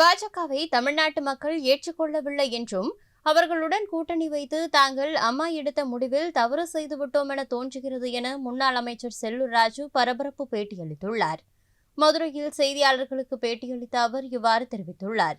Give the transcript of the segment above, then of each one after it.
பாஜகவை தமிழ்நாட்டு மக்கள் ஏற்றுக்கொள்ளவில்லை என்றும் அவர்களுடன் கூட்டணி வைத்து தாங்கள் அம்மா எடுத்த முடிவில் தவறு செய்துவிட்டோம் என தோன்றுகிறது என முன்னாள் அமைச்சர் செல்லூர் ராஜு பரபரப்பு பேட்டியளித்துள்ளார். மதுரையில் செய்தியாளர்களுக்கு பேட்டியளித்த அவர் இவ்வாறு தெரிவித்துள்ளார்.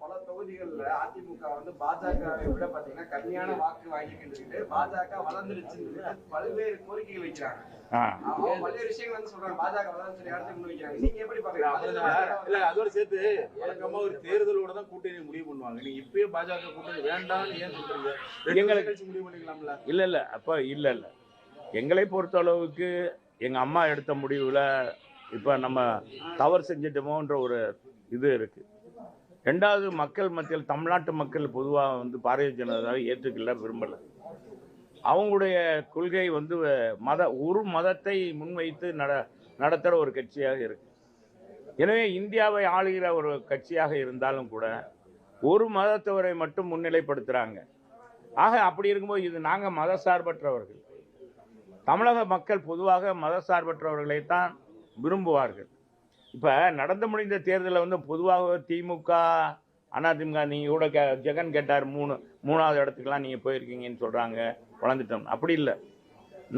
பல தொகுதிகள்ல அதிமுக வந்து பாஜகவை விட பாத்தீங்கன்னா கம்மியான வாக்கு வாங்கிட்டு பாஜக வளர்ந்துருச்சுன்னு சொல்லிட்டு பல்வேறு கோரிக்கைகள் வைக்கிறாங்க. பல்வேறு விஷயங்கள் வந்து சொல்றாங்க. பாஜக வளர்ந்து நீங்க எப்படி இல்ல, பாக்குறீங்க இல்ல அதோட சேர்த்து வழக்கமா ஒரு தேர்தலோட தான் கூட்டணி முடிவு பண்ணுவாங்க. நீங்க இப்பயே பாஜக கூட்டணி வேண்டாம்னு ஏன் சொல்றீங்க? எங்களுக்கு- முடிவு பண்ணிக்கலாம்ல? இல்ல இல்ல அப்ப இல்ல இல்ல. எங்களை பொறுத்த அளவுக்கு எங்க அம்மா எடுத்த முடிவுல இப்ப நம்ம தவறு செஞ்சிட்டோமோன்ற ஒரு இது இருக்கு. ரெண்டாவது மக்கள் மத்தியில் தமிழ்நாட்டு மக்கள் பொதுவாக வந்து பாரதிய ஜனதாவை ஏற்றுக்கல விரும்பல. அவங்களுடைய கொள்கை வந்து மத ஒரு மதத்தை முன்வைத்து நட நடத்துகிற ஒரு கட்சியாக இருக்கு. எனவே இந்தியாவை ஆளுகிற ஒரு கட்சியாக இருந்தாலும் கூட ஒரு மதத்தவரை மட்டும் முன்னிலைப்படுத்துகிறாங்க ஆக அப்படி இருக்கும்போது இது நாங்கள் மத சார்பற்றவர்கள் தமிழக மக்கள் பொதுவாக மத சார்பற்றவர்களை தான் விரும்புவார்கள். இப்போ நடந்து முடிந்த தேர்தலில் வந்து பொதுவாக திமுக அதிமுக நீங்கள் கூட கே ஜெகன் கேட்டார் மூணு மூணாவது இடத்துக்குலாம் நீங்கள் போயிருக்கீங்கன்னு சொல்கிறாங்க வளர்ந்துட்டோம். அப்படி இல்லை.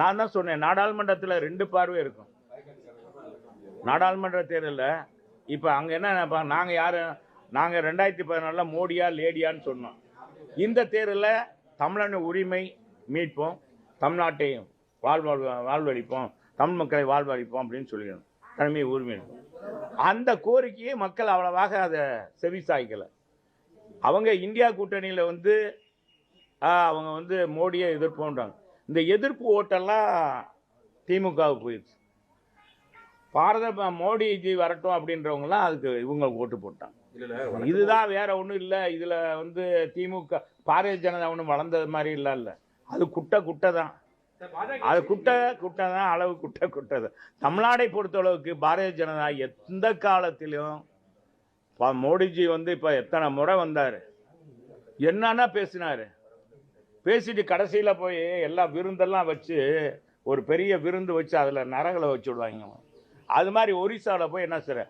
நான் தான் சொன்னேன் நாடாளுமன்றத்தில் ரெண்டு பார்வை இருக்கும். நாடாளுமன்ற தேர்தலில் இப்போ அங்கே என்ன நாங்கள் யார் நாங்கள் ரெண்டாயிரத்தி பதினாலில் மோடியா லேடியான்னு சொன்னோம். இந்த தேர்தலில் தமிழன் உரிமை மீட்போம் தமிழ்நாட்டையும் வாழ்வாழ் வாழ்வழிப்போம் தமிழ் மக்களை வாழ்வழிப்போம் அப்படின்னு சொல்லிடணும். தனிமை உரிமை அந்த கோரிக்கையை மக்கள் அவ்வளவாக அதை செவி சாய்க்கலை அவங்க இந்தியா கூட்டணியில் வந்து அவங்க வந்து மோடியை எதிர்ப்போன்றாங்க. இந்த எதிர்ப்பு ஓட்டெல்லாம் திமுகவுக்கு போயிடுச்சு. பாரத ம- மோடிஜி வரட்டும் அப்படின்றவங்கலாம் அதுக்கு இவங்க ஓட்டு போட்டாங்க. இதுதான் வேற ஒன்றும் இல்லை. இதில் வந்து திமுக பாரதிய ஜனதா ஒன்றும் வளர்ந்தது மாதிரி இல்லை இல்லை அது குட்டை குட்டை தான் அது குட்டை குட்டை தான் அளவு குட்டை குட்டை தான் தமிழ்நாடை பொறுத்தளவுக்கு பாரதிய ஜனதா எந்த காலத்திலும் மோடிஜி வந்து இப்போ எத்தனை முறை வந்தார்? என்னன்னா பேசினார். பேசிட்டு கடைசியில் போய் எல்லா விருந்தெல்லாம் வச்சு ஒரு பெரிய விருந்து வச்சு அதில் நரகளை வச்சு விடுவாங்க. அது மாதிரி ஒரிசாவில் போய் என்ன செய்ற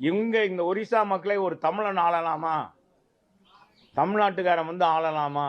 இவங்க இந்த ஒரிசா மக்களை ஒரு தமிழன் ஆளலாமா? தமிழ்நாட்டுக்காரன் வந்து ஆளலாமா?